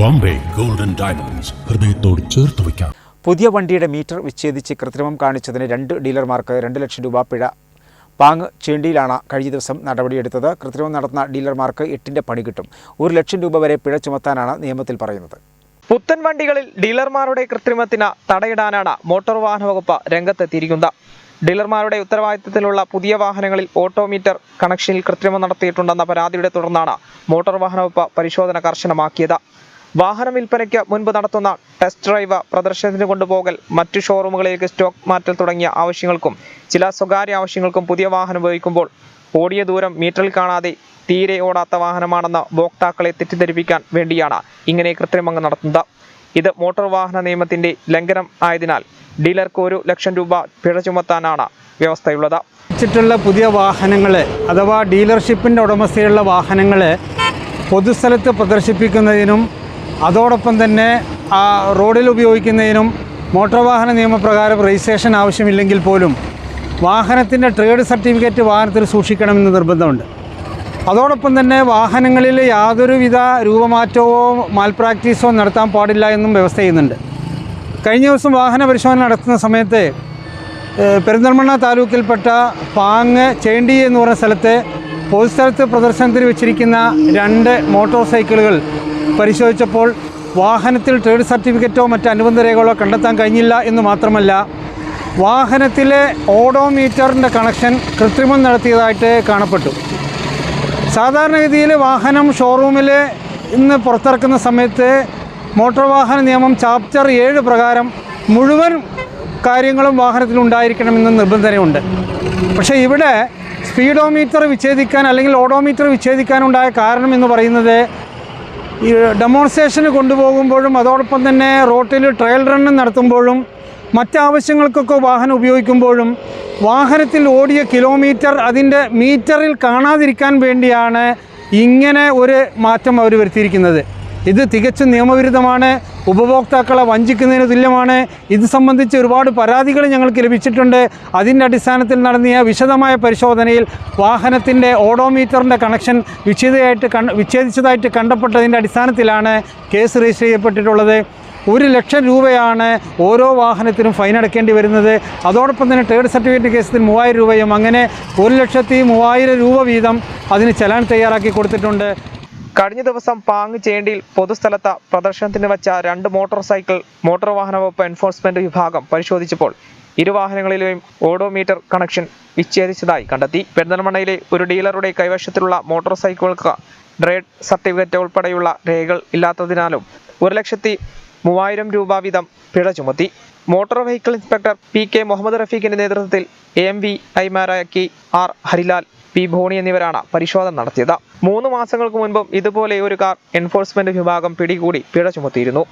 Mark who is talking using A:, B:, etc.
A: Bombay. Golden diamonds ഹൃദയത്തോട് ചേർത്ത് വയ്ക്കാം.
B: പുതിയ വണ്ടിയുടെ മീറ്റർ വിച്ഛേദിച്ച് കൃത്രിമം കാണിച്ചതിന് രണ്ട് ഡീലർമാർക്ക് രണ്ട് ലക്ഷം രൂപ പിഴ. പാങ് ചേണ്ടിയിലാണ് കഴിഞ്ഞ ദിവസം നടപടിയെടുത്തത്. കൃത്രിമം നടത്തുന്ന ഡീലർമാർക്ക് എട്ടിന്റെ പണി കിട്ടും. ഒരു ലക്ഷം രൂപ വരെ പിഴ ചുമത്താനാണ് നിയമത്തിൽ പറയുന്നത്.
C: പുത്തൻ വണ്ടികളിൽ ഡീലർമാരുടെ കൃത്രിമത്തിന് തടയിടാനാണ് മോട്ടോർ വാഹന വകുപ്പ് രംഗത്തെത്തിയിരിക്കുന്നത്. ഡീലർമാരുടെ ഉത്തരവാദിത്തത്തിലുള്ള പുതിയ വാഹനങ്ങളിൽ ഓട്ടോമീറ്റർ കണക്ഷനിൽ കൃത്രിമം നടത്തിയിട്ടുണ്ടെന്ന പരാതിയുടെ തുടർന്നാണ് മോട്ടോർ വാഹന വകുപ്പ് പരിശോധന കർശനമാക്കിയത്. വാഹന വിൽപ്പനയ്ക്ക് മുൻപ് നടത്തുന്ന ടെസ്റ്റ് ഡ്രൈവ് പ്രദർശനത്തിന് കൊണ്ടുപോകൽ മറ്റു ഷോറൂമുകളിലേക്ക് സ്റ്റോക്ക് മാറ്റൽ തുടങ്ങിയ ആവശ്യങ്ങൾക്കും ചില സ്വകാര്യ ആവശ്യങ്ങൾക്കും പുതിയ വാഹനം ഉപയോഗിക്കുമ്പോൾ ഓടിയ ദൂരം മീറ്ററിൽ കാണാതെ തീരെ ഓടാത്ത വാഹനമാണെന്ന് ഉപഭോക്താക്കളെ തെറ്റിദ്ധരിപ്പിക്കാൻ വേണ്ടിയാണ് ഇങ്ങനെ കൃത്രിമങ്ങൾ നടത്തുന്നത്. ഇത് മോട്ടോർ വാഹന നിയമത്തിന്റെ ലംഘനം ആയതിനാൽ ഡീലർക്ക് ഒരു ലക്ഷം രൂപ പിഴ ചുമത്താനാണ് വ്യവസ്ഥയുള്ളത്.
D: വെച്ചിട്ടുള്ള പുതിയ വാഹനങ്ങൾ അഥവാ ഡീലർഷിപ്പിന്റെ ഉടമസ്ഥയിലുള്ള വാഹനങ്ങൾ പൊതുസ്ഥലത്ത് പ്രദർശിപ്പിക്കുന്നതിനും അതോടൊപ്പം തന്നെ ആ റോഡിൽ ഉപയോഗിക്കുന്നതിനും മോട്ടോർ വാഹന നിയമപ്രകാരം രജിസ്ട്രേഷൻ ആവശ്യമില്ലെങ്കിൽ പോലും വാഹനത്തിന്റെ ട്രേഡ് സർട്ടിഫിക്കറ്റ് വാഹനത്തിൽ സൂക്ഷിക്കണമെന്ന് നിർബന്ധമുണ്ട്. അതോടൊപ്പം തന്നെ വാഹനങ്ങളിൽ യാതൊരുവിധ രൂപമാറ്റമോ മാൽപ്രാക്ടീസോ നടത്താൻ പാടില്ല എന്നും വ്യവസ്ഥ ചെയ്യുന്നുണ്ട്. കഴിഞ്ഞ ദിവസം വാഹന പരിശോധന നടത്തുന്ന സമയത്ത് പെരിന്തൽമണ്ണ താലൂക്കിൽപ്പെട്ട പാങ് ചേണ്ടി എന്ന് പറഞ്ഞ സ്ഥലത്ത് പൊതുസ്ഥലത്ത് പ്രദർശനത്തിന് വെച്ചിരിക്കുന്ന രണ്ട് മോട്ടോർ സൈക്കിളുകൾ പരിശോധിച്ചപ്പോൾ വാഹനത്തിൽ ട്രേഡ് സർട്ടിഫിക്കറ്റോ മറ്റ് അനുബന്ധ രേഖകളോ കണ്ടെത്താൻ കഴിഞ്ഞില്ല എന്ന് മാത്രമല്ല വാഹനത്തിലെ ഓഡോമീറ്ററിന്റെ കണക്ഷൻ കൃത്രിമം നടത്തിയതായിട്ട് കാണപ്പെട്ടു. സാധാരണഗതിയിൽ വാഹനം ഷോറൂമിൽ ഇന്ന് പുറത്തിറക്കുന്ന സമയത്ത് മോട്ടോർ വാഹന നിയമം ചാപ്റ്റർ ഏഴ് പ്രകാരം മുഴുവൻ കാര്യങ്ങളും വാഹനത്തിൽ ഉണ്ടായിരിക്കണമെന്ന് നിർബന്ധനയുണ്ട് പക്ഷേ ഇവിടെ സ്പീഡോമീറ്റർ വിച്ഛേദിക്കാൻ അല്ലെങ്കിൽ ഓഡോമീറ്റർ വിച്ഛേദിക്കാനുണ്ടായ കാരണം എന്ന് പറയുന്നത് ഈ ഡെമോൺസ്ട്രേഷന് കൊണ്ടുപോകുമ്പോഴും അതോടൊപ്പം തന്നെ റോട്ടിൽ ട്രയൽ റണ്ണ് നടത്തുമ്പോഴും മറ്റാവശ്യങ്ങൾക്കൊക്കെ വാഹനം ഉപയോഗിക്കുമ്പോഴും വാഹനത്തിൽ ഓടിയ കിലോമീറ്റർ അതിന്റെ മീറ്ററിൽ കാണാതിരിക്കാൻ വേണ്ടിയാണ് ഇങ്ങനെ ഒരു മാറ്റം അവർ വരുത്തിയിരിക്കുന്നത്. ഇത് തികച്ചും നിയമവിരുദ്ധമാണ്. ഉപഭോക്താക്കളെ വഞ്ചിക്കുന്നതിന് തുല്യമാണ്. ഇത് സംബന്ധിച്ച് ഒരുപാട് പരാതികൾ ഞങ്ങൾക്ക് ലഭിച്ചിട്ടുണ്ട്. അതിന്റെ അടിസ്ഥാനത്തിൽ നടത്തിയ വിശദമായ പരിശോധനയിൽ വാഹനത്തിന്റെ ഓഡോമീറ്ററിന്റെ കണക്ഷൻ വിച്ഛേദമായിട്ട് വിച്ഛേദിച്ചതായിട്ട് കണ്ടപ്പെട്ടതിന്റെ അടിസ്ഥാനത്തിലാണ് കേസ് രജിസ്റ്റർ ചെയ്യപ്പെട്ടിട്ടുള്ളത്. ഒരു ലക്ഷം രൂപയാണ് ഓരോ വാഹനത്തിനും ഫൈൻ അടക്കേണ്ടി വരുന്നത്. അതോടൊപ്പം തന്നെ ട്രേഡ് സർട്ടിഫിക്കറ്റ് കേസിൽ മൂവായിരം രൂപയും അങ്ങനെ ഒരു ലക്ഷത്തി മൂവായിരം രൂപ വീതം അതിന് ചലാൻ തയ്യാറാക്കി കൊടുത്തിട്ടുണ്ട്.
C: കഴിഞ്ഞ ദിവസം പാങ് ചേണ്ടിയിൽ പൊതുസ്ഥലത്ത് പ്രദർശനത്തിന് വെച്ച രണ്ട് മോട്ടോർ സൈക്കിൾ മോട്ടോർ വാഹന വകുപ്പ് എൻഫോഴ്സ്മെന്റ് വിഭാഗം പരിശോധിച്ചപ്പോൾ ഇരു വാഹനങ്ങളിലെയും ഓഡോമീറ്റർ കണക്ഷൻ വിച്ഛേദിച്ചതായി കണ്ടെത്തി. പെരിന്തൽമണ്ണയിലെ ഒരു ഡീലറുടെ കൈവശത്തിലുള്ള മോട്ടോർ സൈക്കിളുകൾക്ക് ട്രേഡ് സർട്ടിഫിക്കറ്റ് ഉൾപ്പെടെയുള്ള രേഖകൾ ഇല്ലാത്തതിനാലും ഒരു ലക്ഷത്തി മൂവായിരം രൂപ വീതം പിഴ ചുമത്തി. Motor vehicle inspector P K Muhammad റഫീഖിന്റെ നേതൃത്വത്തിൽ എ എം വി ഐമാരായ K R Harilal P Bhoni എന്നിവരാണ് പരിശോധന നടത്തിയത്. മൂന്ന് മാസങ്ങൾക്ക് മുൻപും ഇതുപോലെ ഒരു കാർ എൻഫോഴ്സ്മെന്റ് വിഭാഗം പിടികൂടി പിഴ ചുമത്തിയിരുന്നു.